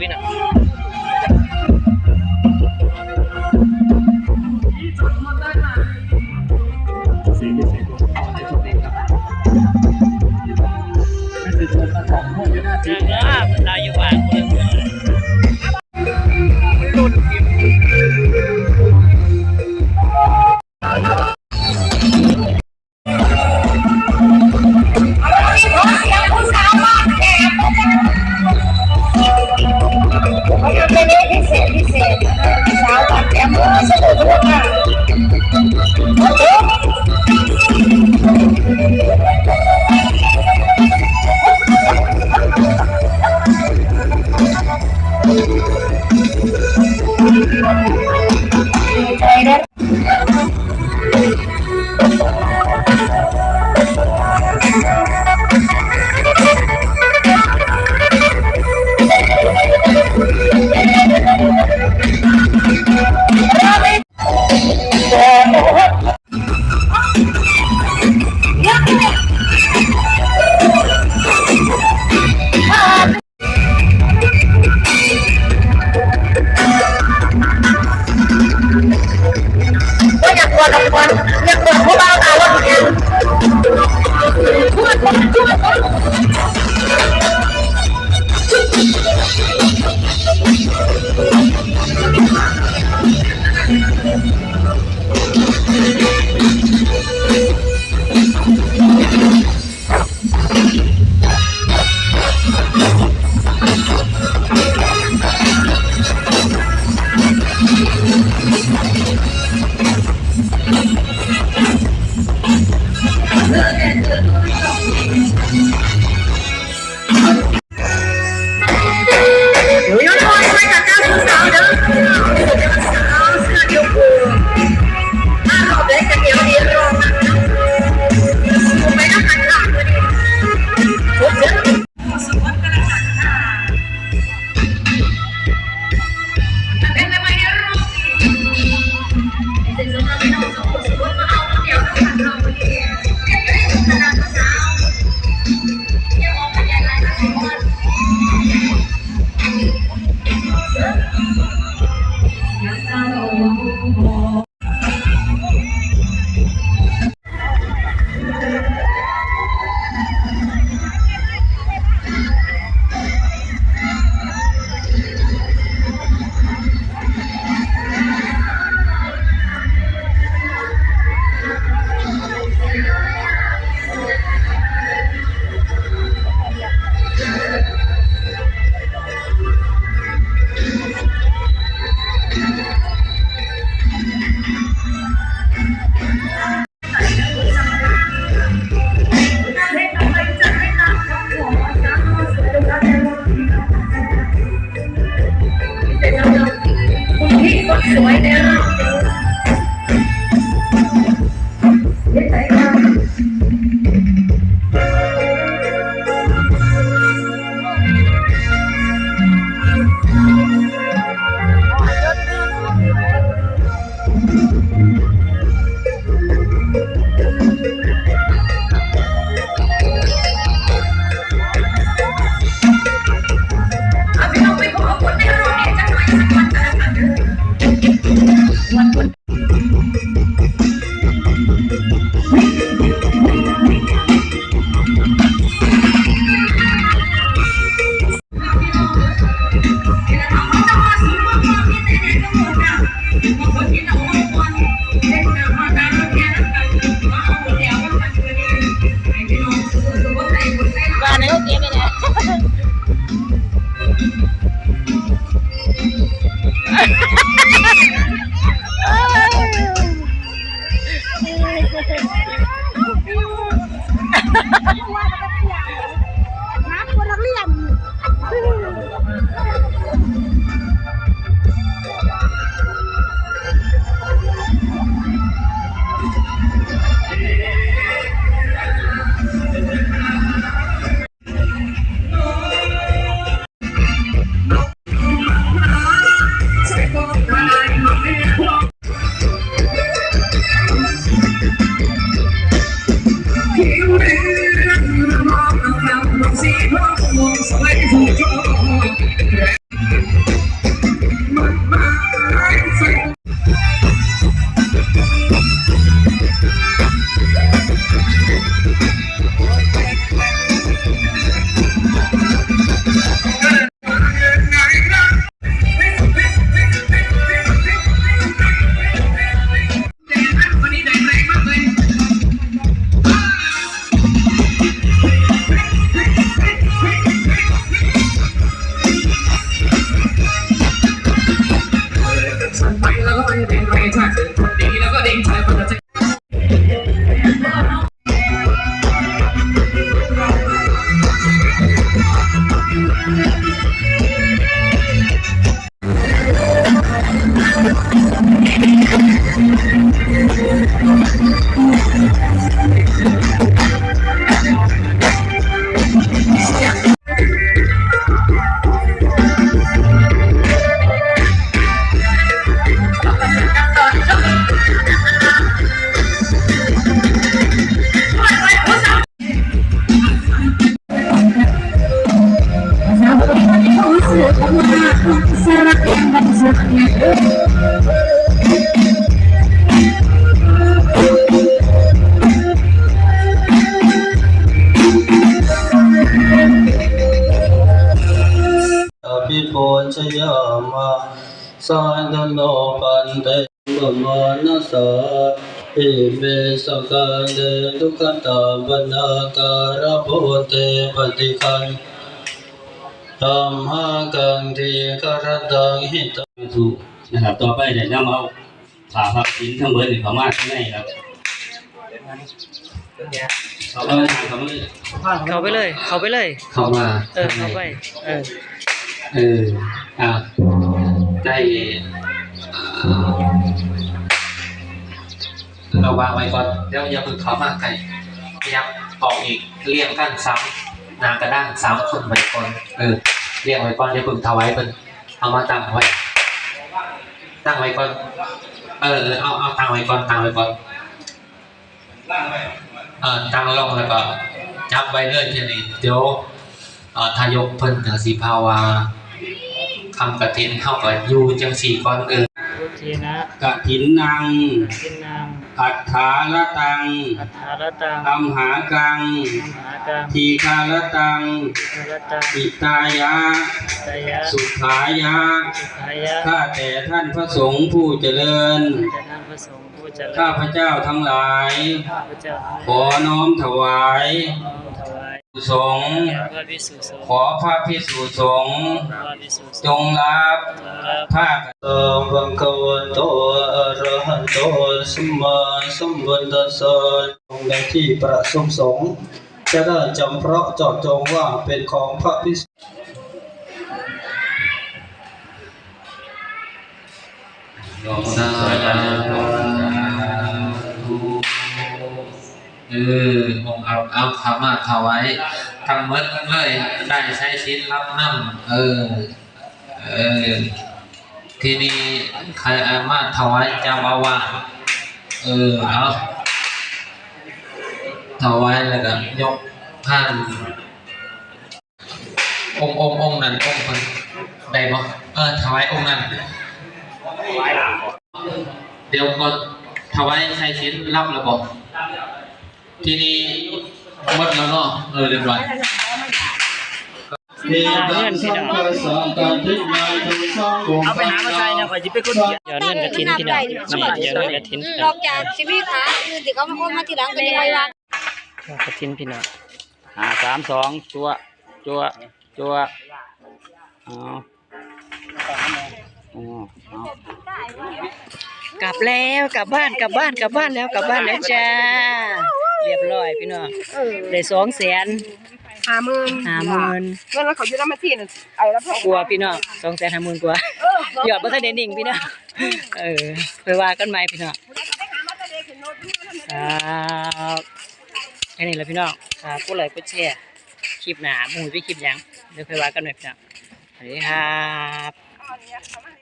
ครั Thank you. Thank you. ชยามาสานโนปันเตบมานัสสะอิเมสกันเดทุกขตาบนาการะโพเตปฏิคันธัมมากังทีกรตังหิตถูกนะครับ ต่อไปเดี๋ยวจะเอาผ่าพับชิ้นทั้งเบิร์ดเขามาข้างในครับเขาไปเขาไปเข้าไปเลย เข้าไปเลย เข้ามา เออ เข้าไป เออ เอออ่าได้เราวางไว้ก่อนเดี๋ยวอย่าเพึ่งเข้ามาใกล้พยายามออกอีกเรียงกันซ้ำนางกระด้างสามคนไว้ก่อนเออเรียงไว้ก่อนอย่าเพึ่งถวายเพิ่นเอามาตั้งไว้ ตั้งไว้ก่อนเออเออเอาเอาตั้งไว้ก่อนตั้งไว้ก่อนเออตั้งลงแล้วก็จับไว้เรื่อยทีนี้เดี๋ยวเอ่อทายกเพิ่นถึงสีภาวา คำกฐินเข้ากับอยู่จังสี่ก่อนเออโอเคนะกฐินนางกินนามอัฏฐาละตังอัฏฐารตังอัมหากัง มหากังทีคาละตังคารตังอิตายะ ตายะสุขายะสุขายะข้าแต่ท่านพระสงฆ์ผู้เจริญ จะนำพระสงฆ์ผู้เจริญข้าพระเจ้าทั้งหลาย ข้าพระเจ้าทั้งขอน้อมถวายน้อมถวาย สงฆ์แด่พระวิสุทธิสงฆ์ขอพระพิสุสงฆ์พระวิสุทธิสจงฆ์งรับจงรับผ้าสัมภะคะวะโตอะระหะโตสัมมาสัมพุทธัสสะในที่ประชุมสงฆ์จะได้จำเพราะเจาะจงว่าเป็นของพระพิสุสา ออองค์เอาเอาคำมาถวายทำเมิดเลยได้ใช้ชิ้นรับน้ำเออ เออ ที่นี้ใครอามาถวายจาอาวาเออเอาถวายแล้วก็ยกผ่านองค์องค์องค์นั้นองค์คนได้บ่เออถวายองค์นั้นเดี๋ยวก็ถวายใครชิ้นรับระบบ ทีนี้หมดแล้วเนาะเออเรียบร้อยเงินพี่น้องเอาไปหามาใส่นะยอดเงินกระถินพี่น้องนี่ยอดเงินกระถินนอกจากชีวิตค่ะคือที่เขามาโอนมาทีหลังก็ยังไงวะกระถินพี่น้องอ่าสามสองจัวจัวจัวเอาอ๋อเอากลับแล้วกลับบ้านกลับบ้านกลับบ้านแล้วกลับบ้านแล้วจ้า เรียบร้อยพี่น้องได้สองแสนห้าหมื่นห้าหมื่นเงินเขาอยู่น้ำมาที่น่ะไอ้แล้วพ่อกลัวพี่น้องสองแสนห้าหมื่นกว่าเออหยอดบ่ทันได้นิ่งพี่น้องเออไปว่ากันใหม่พี่น้องครับแค่นี้แหละพี่น้องครับกดไลค์กดแชร์คลิปหน้าบ่ฮู้สิคลิปหยังเดี๋ยวไปว่ากันใหม่พี่น้องสวัสดีครับ